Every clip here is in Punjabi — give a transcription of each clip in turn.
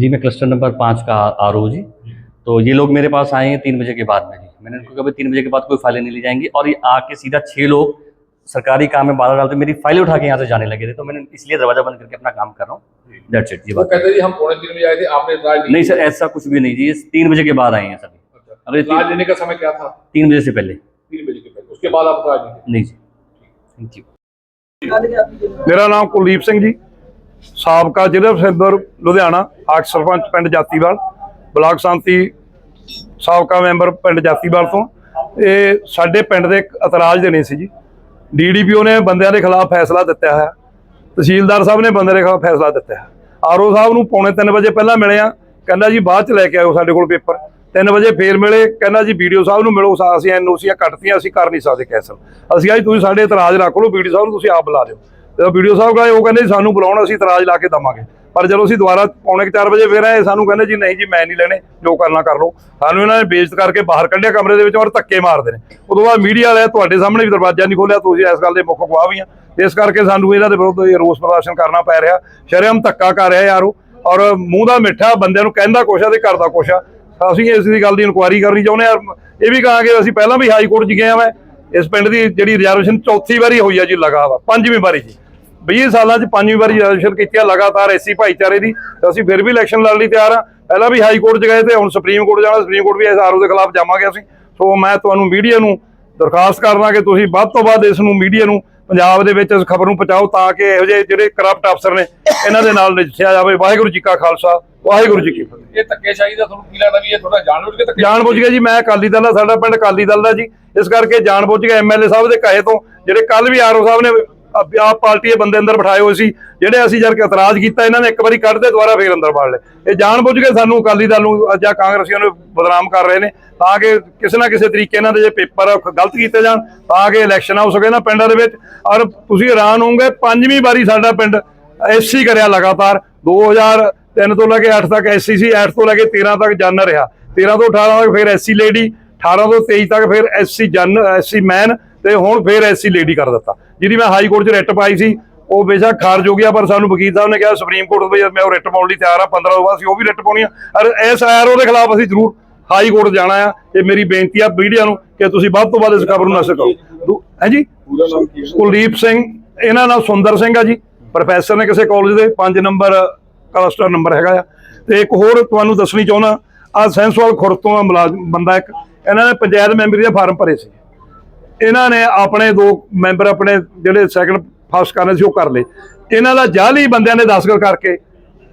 जी मैं क्लस्टर नंबर पाँच का आर जी। तो ये लोग मेरे पास आए हैं तीन बजे के बाद में जी। मैंने उनको कहा तीन बजे के बाद कोई फाइलें नहीं ली जाएँगी। और ये आके सीधा छः लोग सरकारी काम में बाधा डालते मेरी फाइलें उठा के यहाँ से जाने लगे थे। तो मैंने इसलिए दरवाज़ा बंद करके अपना काम कर रहा हूँ। डेट सेट जी तो बात। कहते हम पौने तीन बजे आए थे आपने नहीं सर ऐसा कुछ भी नहीं जी। तीन बजे के बाद आए हैं सर अच्छा, अगर लेने का समय क्या था? तीन बजे से पहले। तीन बजे के पहले उसके बाद आप नहीं जी। थैंक यू मेरा नाम कुलदीप सिंह जी। ਸਾਬਕਾ ਜ਼ਿਲ੍ਹਾ ਪ੍ਰਧਾਨ ਲੁਧਿਆਣਾ ਆਖ ਸਰਪੰਚ ਪਿੰਡ ਜਾਤੀਵਾਲ, ਬਲਾਕ ਸੰਮਤੀ ਸਾਬਕਾ ਮੈਂਬਰ ਪਿੰਡ ਜਾਤੀਵਾਲ ਤੋਂ। ਇਹ ਸਾਡੇ ਪਿੰਡ ਦੇ ਇੱਕ ਇਤਰਾਜ਼ ਦੇਣੇ ਸੀ ਜੀ। ਡੀਡੀਪੀਓ ਨੇ ਬੰਦਿਆਂ ਦੇ ਖਿਲਾਫ ਫੈਸਲਾ ਦਿੱਤਾ ਹੈ। ਤਹਿਸੀਲਦਾਰ ਸਾਹਿਬ ਨੇ ਬੰਦੇ ਦੇ ਖਿਲਾਫ ਫੈਸਲਾ ਦਿੱਤਾ ਹੈ। ਆਰਓ ਸਾਹਿਬ ਨੂੰ ਪੌਣੇ 3 ਵਜੇ ਪਹਿਲਾਂ ਮਿਲਿਆ ਕਹਿੰਦਾ ਜੀ ਬਾਅਦ ਚ ਲੈ ਕੇ ਆਇਓ ਸਾਡੇ ਕੋਲ ਪੇਪਰ। 3 ਵਜੇ ਫੇਰ ਮਿਲੇ। ਕਹਿੰਦਾ ਜੀ ਵੀਡੀਓ ਸਾਹਿਬ ਨੂੰ ਮਿਲੋ ਸਾ- ਅਸੀਂ ਐਨਓਸੀਆਂ ਕੱਟਤੀਆਂ, ਅਸੀਂ ਕਰ ਨਹੀਂ ਸਕਦੇ ਕੈਸਲ। ਅਸੀਂ ਆਈ ਤੁਸੀਂ ਸਾਡੇ ਇਤਰਾਜ਼ ਰੱਖ ਲਓ ਵੀਡੀਓ ਸਾਹਿਬ ਨੂੰ ਤੁਸੀਂ ਆਪ ਬੁਲਾ ਦਿਓ। ਜਦੋਂ ਵੀਡੀਓ ਸਾਹਿਬ ਗਏ ਉਹ ਕਹਿੰਦੇ ਜੀ, ਸਾਨੂੰ ਬੁਲਾਉਣ ਅਸੀਂ ਇਤਰਾਜ਼ ਲਾ ਕੇ ਦਵਾਂਗੇ। ਪਰ ਜਦੋਂ ਅਸੀਂ ਦੁਬਾਰਾ ਪੌਣੇ 4 ਵਜੇ ਫੇਰ ਆਏ, ਸਾਨੂੰ ਕਹਿੰਦੇ ਜੀ, ਨਹੀਂ ਜੀ, ਮੈਂ ਨਹੀਂ ਲੈਣੇ, ਜੋ ਕਰਨਾ ਕਰ ਲਓ। ਸਾਨੂੰ ਇਹਨਾਂ ਨੇ ਬੇਇੱਜ਼ਤ ਕਰਕੇ ਬਾਹਰ ਕੱਢਿਆ ਕਮਰੇ ਦੇ ਵਿੱਚ ਔਰ ਧੱਕੇ ਮਾਰਦੇ ਨੇ। ਉਦੋਂ ਬਾਅਦ ਮੀਡੀਆ ਵਾਲੇ ਤੁਹਾਡੇ ਸਾਹਮਣੇ ਵੀ ਦਰਵਾਜ਼ਾ ਨਹੀਂ ਖੋਲਿਆ ਤੁਸੀਂ ਇਸ ਗੱਲ ਦੇ ਮੁੱਖ ਗਵਾਹ ਵੀ ਆ। ਇਸ ਕਰਕੇ ਸਾਨੂੰ ਇਹਨਾਂ ਦੇ ਵਿਰੁੱਧ ਰੋਸ ਪ੍ਰਦਰਸ਼ਨ ਕਰਨਾ ਪੈ ਰਿਹਾ। ਸ਼ਰਮ ਧੱਕਾ ਕਰ ਰਿਹਾ ਯਾਰੋ ਔਰ ਮੂੰਹ ਦਾ ਮਿੱਠਾ ਬੰਦਿਆਂ ਨੂੰ ਕਹਿੰਦਾ ਕੁਛ ਆ ਤੇ ਕਰਦਾ ਕੁਛ ਆ। ਅਸੀਂ ਇਸ ਦੀ ਗੱਲ ਦੀ ਇਨਕੁਆਇਰੀ ਕਰਨੀ ਚਾਹੁੰਦੇ ਆ ਇਹ ਵੀ ਕਹਾਂਗੇ, ਅਸੀਂ ਪਹਿਲਾਂ ਵੀ ਹਾਈ ਕੋਰਟ 'ਚ ਗਏ ਆ ਮੈਂ। ਇਸ ਪਿੰਡ ਦੀ ਜਿਹੜੀ ਰਿਜ਼ਰਵੇਸ਼ਨ ਚੌਥੀ ਵਾਰੀ ਹੋਈ ਆ ਜੀ ਲਗਾਵਾ ਪੰਜਵੀਂ ਵਾਰੀ ਜੀ। 20 ਸਾਲਾਂ 'ਚ ਪੰਜਵੀਂ ਵਾਰੀ ਰਿਜ਼ਰਵੇਸ਼ਨ ਕੀਤੀ ਆ ਲਗਾਤਾਰ ਐਸੀ ਭਾਈਚਾਰੇ ਦੀ ਅਸੀਂ ਫਿਰ ਵੀ ਇਲੈਕਸ਼ਨ ਲੜਨ ਲਈ ਤਿਆਰ ਆ। ਪਹਿਲਾਂ ਵੀ ਹਾਈ ਕੋਰਟ 'ਚ ਗਏ ਤੇ ਹੁਣ ਸੁਪਰੀਮ ਕੋਰਟ ਜਾਣਾ ਸੁਪਰੀਮ ਕੋਰਟ ਵੀ ਇਸ ਆਰਓ ਦੇ ਖਿਲਾਫ ਜਾਵਾਂਗੇ ਅਸੀਂ। ਸੋ ਮੈਂ ਤੁਹਾਨੂੰ ਮੀਡੀਆ ਨੂੰ ਦਰਖਾਸਤ ਕਰਦਾ ਕਿ ਤੁਸੀਂ ਵੱਧ ਤੋਂ ਵੱਧ ਇਸ ਨੂੰ ਮੀਡੀਆ ਨੂੰ ਪੰਜਾਬ ਦੇ ਵਿੱਚ ਇਸ ਖਬਰ ਨੂੰ ਪਹੁੰਚਾਓ ਤਾਂ ਕਿ ਇਹੋ ਜਿਹੇ ਜਿਹੜੇ ਕਰਪਟ ਅਫਸਰ ਨੇ ਇਹਨਾਂ ਦੇ ਨਾਲ ਨਜਿੱਠਿਆ ਜਾਵੇ। ਵਾਹਿਗੁਰੂ ਜੀ ਕਾ ਖਾਲਸਾ ਵਾਹਿਗੁਰੂ ਜੀ ਕੀ ਫਤਿਹ। ਇਹ ਧੱਕੇਸ਼ਾਹੀ ਦਾ ਤੁਹਾਨੂੰ ਕੀ ਲੱਗਦਾ ਵੀ ਇਹ ਥੋੜਾ ਜਾਣਬੁੱਝ ਕੇ ਧੱਕੇ ਜਾਣ ਬੁੱਝ ਕੇ ਜੀ ਮੈਂ ਅਕਾਲੀ ਦਲ ਦਾ ਸਾਡਾ ਪਿੰਡ ਅਕਾਲੀ ਦਲ ਦਾ ਜੀ। ਇਸ ਕਰਕੇ ਜਾਣ ਬੁੱਝ ਕੇ ਐਮਐਲਏ ਸਾਹਿਬ ਦੇ ਕਹੇ ਤੋਂ ਜਿਹੜੇ ਕੱਲ ਵੀ ਆਰਓ ਸਾਹਿਬ ਨੇ ਆਪ ਪਾਰਟੀ ਦੇ ਬੰਦੇ ਅੰਦਰ ਬਿਠਾਏ ਹੋਏ ਸੀ, ਜਿਹੜੇ ਅਸੀਂ ਜਦ ਕਿ ਇਤਰਾਜ਼ ਕੀਤਾ, ਇਹਨਾਂ ਨੇ ਇੱਕ ਵਾਰੀ ਕੱਢਦੇ ਦੁਬਾਰਾ ਫੇਰ ਅੰਦਰ ਵੜ ਲਏ। ਇਹ ਜਾਣ ਬੁੱਝ ਕੇ ਸਾਨੂੰ ਅਕਾਲੀ ਦਲ ਨੂੰ ਜਾਂ ਕਾਂਗਰਸੀਆਂ ਨੂੰ ਬਦਨਾਮ ਕਰ ਰਹੇ ਨੇ, ਤਾਂ ਕਿ ਕਿਸੇ ਨਾ ਕਿਸੇ ਤਰੀਕੇ ਇਹਨਾਂ ਦੇ ਜੇ ਪੇਪਰ ਗਲਤ ਕੀਤੇ ਜਾਣ, ਤਾਂ ਕਿ ਇਲੈਕਸ਼ਨ ਹੋ ਸਕੇ ਨਾ ਪਿੰਡਾਂ ਦੇ ਵਿੱਚ। ਔਰ ਤੁਸੀਂ ਹੈਰਾਨ ਹੋਵੋਗੇ, ਪੰਜਵੀਂ ਵਾਰੀ ਸਾਡਾ ਪਿੰਡ ਐਸਸੀ ਕਰਿਆ ਲਗਾਤਾਰ। 2003 ਤੋਂ ਲੈ ਕੇ 8 ਤੱਕ ਐਸਸੀ ਸੀ 8 ਤੋਂ ਲੈ ਕੇ 13 ਤੱਕ ਜਨ ਰਿਹਾ। 13 ਤੋਂ 18 ਤੱਕ ਫਿਰ ਐਸਸੀ ਲੇਡੀ 18 ਤੋਂ 23 ਤੱਕ ਫਿਰ ਐਸਸੀ ਜਨ ਐਸਸੀ ਮੈਨ ਤੇ ਹੁਣ ਫਿਰ ਐਸਸੀ ਲੇਡੀ ਕਰ ਦਿੱਤਾ। ਜਿਹਦੀ ਮੈਂ ਹਾਈ ਕੋਰਟ 'ਚ ਰਿਟ ਪਾਈ ਸੀ ਉਹ ਬੇਸ਼ੱਕ ਖਾਰਜ ਹੋ ਗਿਆ ਪਰ ਸਾਨੂੰ ਵਕੀਲ ਸਾਹਿਬ ਨੇ ਕਿਹਾ ਸੁਪਰੀਮ ਕੋਰਟ ਵਿੱਚ ਮੈਂ ਉਹ ਰਿਟ ਪਾਉਣ ਲਈ ਤਿਆਰ ਆ 15 ਤੋਂ ਬਾਅਦ ਅਸੀਂ ਉਹ ਵੀ ਰਿਟ ਪਾਉਣੀ ਆ। ਔਰ ਇਸ ਆਰਓ ਦੇ ਖਿਲਾਫ ਅਸੀਂ ਜ਼ਰੂਰ ਹਾਈ ਕੋਰਟ ਜਾਣਾ ਆ। ਇਹ ਮੇਰੀ ਬੇਨਤੀ ਆ ਮੀਡੀਆ ਨੂੰ ਕਿ ਤੁਸੀਂ ਵੱਧ ਤੋਂ ਵੱਧ ਇਸ ਖਬਰ ਨੂੰ ਨਸ਼ਰ ਕਰੋ। ਦੂ- ਹੈ ਜੀ? ਪੂਰਾ ਨਾਮ ਕੀ ਹੈ? ਕੁਲਦੀਪ ਸਿੰਘ ਇਹਨਾਂ ਨਾਲ ਸੁੰਦਰ ਸਿੰਘ ਆ ਜੀ। ਪ੍ਰੋਫੈਸਰ ਨੇ ਕਿਸੇ ਕਾਲਜ ਦੇ 5 ਨੰਬਰ ਕਲਸਟਰ ਨੰਬਰ ਹੈਗਾ ਆ। ਤੇ ਇੱਕ ਹੋਰ ਤੁਹਾਨੂੰ ਦੱਸਣੀ ਚਾਹੁੰਦਾ ਆ ਸੈਂਸਵਾਲ ਖੁਰ ਤੋਂ ਆ ਮੁਲਾਜ਼ਮ ਬੰਦਾ ਇੱਕ। ਇਹਨਾਂ ਨੇ ਪੰਚਾਇਤ ਮੈਂਬਰੀ ਦੇ ਫਾਰਮ ਭਰੇ ਸੀ। ਇਹਨਾਂ ਨੇ ਆਪਣੇ ਦੋ ਮੈਂਬਰ ਆਪਣੇ ਜਿਹੜੇ ਸੈਕੰਡ ਫਸਟ ਕਰਨੇ ਸੀ ਉਹ ਕਰ ਲਏ। ਇਹਨਾਂ ਦਾ ਜਾਲੀ ਬੰਦਿਆਂ ਨੇ ਦਸਤਖਤ ਕਰਕੇ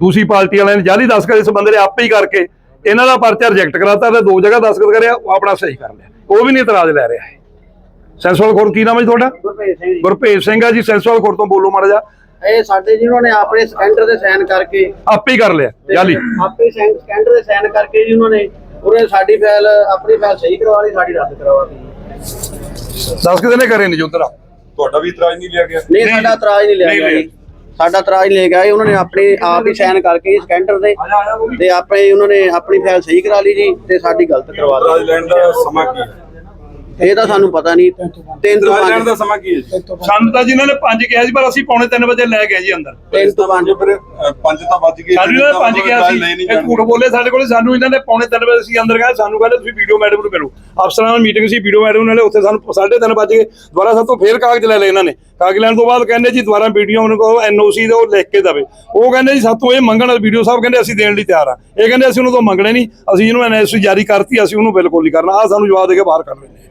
ਦੂਸਰੀ ਪਾਰਟੀ ਵਾਲਿਆਂ ਨੇ ਜਾਲੀ ਦਸਤਖਤ ਇਸ ਬੰਦੇ ਨੇ ਆਪੇ ਹੀ ਕਰਕੇ ਇਹਨਾਂ ਦਾ ਪਰਚਾ ਰਿਜੈਕਟ ਕਰਾਤਾ ਤੇ ਦੋ ਜਗ੍ਹਾ ਦਸਤਖਤ ਕਰਿਆ ਉਹ ਆਪਣਾ ਸਹੀ ਕਰ ਲਿਆ। ਉਹ ਵੀ ਨਹੀਂ ਇਤਰਾਜ਼ ਲੈ ਰਿਹਾ ਹੈ ਸੈਂਸਵਾਲ ਖੁਰ ਕੀ ਨਾਮ ਹੈ ਤੁਹਾਡਾ? ਗੁਰਭੇਜ ਸਿੰਘ ਆ ਜੀ ਸੈਂਸਵਾਲ ਖੁਰ ਤੋਂ ਬੋਲੋ ਮਾੜਾ ਜਾ ਇਹ ਸਾਡੇ ਜਿਹਨਾਂ ਨੇ ਆਪਣੇ ਸਕੈਂਡਰ ਦੇ ਸਾਈਨ ਕਰਕੇ ਆਪੇ ਹੀ ਕਰ ਲਿਆ ਜਾਲੀ ਆਪੇ ਸਕੈਂਡਰ ਦੇ ਸਾਈਨ ਕਰਕੇ ਜੀ ਉਹਨਾਂ ਨੇ ਉਹਨੇ ਸਾਡੀ ਫਾਈਲ ਆਪਣੀ ਫਾਈਲ ਸਹੀ ਕਰਵਾ ਲਈ ਸਾਡੀ ਰੱਦ ਕਰਵਾਤੀ ਦੱਸ ਕਿਤੇ ਨੇ ਕਰੇ ਨਹੀਂ ਜੁੰਦਰਾ ਤੁਹਾਡਾ ਵੀ ਇਤਰਾਜ ਨਹੀਂ ਲਿਆ ਗਿਆ? ਨਹੀਂ ਸਾਡਾ ਇਤਰਾਜ਼ ਨਹੀਂ ਲਿਆ ਗਿਆ ਸਾਡਾ ਇਤਰਾਜ਼ ਲਿਆ ਗਿਆ। ਉਹਨਾਂ ਨੇ ਆਪਣੇ ਆਪ ਹੀ ਸਾਈਨ ਕਰਕੇ ਸਕੈਂਡਰ ਦੇ ਤੇ ਆਪਣੇ ਉਹਨਾਂ ਨੇ ਆਪਣੀ ਫਾਈਲ ਸਹੀ ਕਰਾ ਲਈ ਜੀ ਤੇ ਸਾਡੀ ਗਲਤ ਕਰਵਾ ਇਤਰਾਜ ਦਿੱਤੀ ਲੈਣ ਦਾ ਸਮਾਂ ਕੀ ਹੈ? ਇਹ ਤਾਂ ਸਾਨੂੰ ਪਤਾ ਨਹੀਂ। ਤਿੰਨ ਤੋਂ ਲੈਣ ਦਾ ਪੰਜ ਸਮਾਂ ਕੀ ਹੈ ਜੀ? ਸਾਨੂੰ ਤਾਂ ਜਿਨ੍ਹਾਂ ਨੇ ਪੰਜ ਕਿਹਾ ਸੀ ਪਰ ਅਸੀਂ ਪੌਣੇ 3 ਵਜੇ ਲੈ ਗਏ ਜੀ ਅੰਦਰ। ਤਿੰਨ ਤੋਂ ਪੰਜ। ਫਿਰ ਅ, ਪੰਜ ਤਾਂ ਵੱਜ ਗਏ ਸਾਨੂੰ ਇਹਨਾਂ ਨੇ ਪੰਜ ਕਿਹਾ ਸੀ ਇਹ ਝੂਠ ਬੋਲੇ ਸਾਡੇ ਕੋਲੇ ਸਾਨੂੰ ਇਹਨਾਂ ਨੇ ਪੌਣੇ 3 ਵਜੇ ਅਸੀਂ ਅੰਦਰ ਗਏ ਸਾਨੂੰ ਕਹਿੰਦੇ ਤੁਸੀਂ ਵੀਡੀਓ ਮੈਡਮ ਨੂੰ ਮਿਲੋ। ਅਫਸਰਾਂ ਨਾਲ ਮੀਟਿੰਗ ਸੀ ਵੀਡੀਓ ਮੈਡਮ ਨਾਲੇ ਉੱਥੇ ਸਾਨੂੰ 3:30 ਵਜੇ ਗਏ। ਦੁਬਾਰਾ ਸਾਡੇ ਤੋਂ ਫੇਰ ਕਾਗਜ਼ ਲੈ ਲਏ ਇਹਨਾਂ ਨੇ। ਕਾਗਜ਼ ਲੈਣ ਤੋਂ ਬਾਅਦ ਕਹਿੰਦੇ ਜੀ ਦੁਬਾਰਾ ਵੀਡੀਓ ਉਹਨਾਂ ਕੋਲ ਐਨਓਸੀ ਦੇ ਉਹ ਲਿਖ ਕੇ ਦਵੇ। ਉਹ ਕਹਿੰਦੇ ਜੀ ਸਾਤੋਂ ਇਹ ਮੰਗਣ ਵੀਡੀਓ ਸਾਹਿਬ ਕਹਿੰਦੇ ਅਸੀਂ ਦੇਣ ਲਈ ਤਿਆਰ ਆ। ਇਹ ਕਹਿੰਦੇ ਅਸੀਂ ਉਹਨਾਂ ਤੋਂ ਮੰਗਣੇ ਨਹੀਂ ਅਸੀਂ ਜਿਹਨੂੰ ਐਨਓਸੀ ਜਾਰੀ ਕਰਤੀ ਅਸੀਂ ਉਹਨੂੰ ਬਿਲਕੁਲ ਨਹੀਂ ਕਰਨਾ। ਆ ਸਾਨੂੰ ਜਵਾਬ ਦੇ ਕੇ ਬਾਹਰ ਕੱਢ ਰਹੇ ਨੇ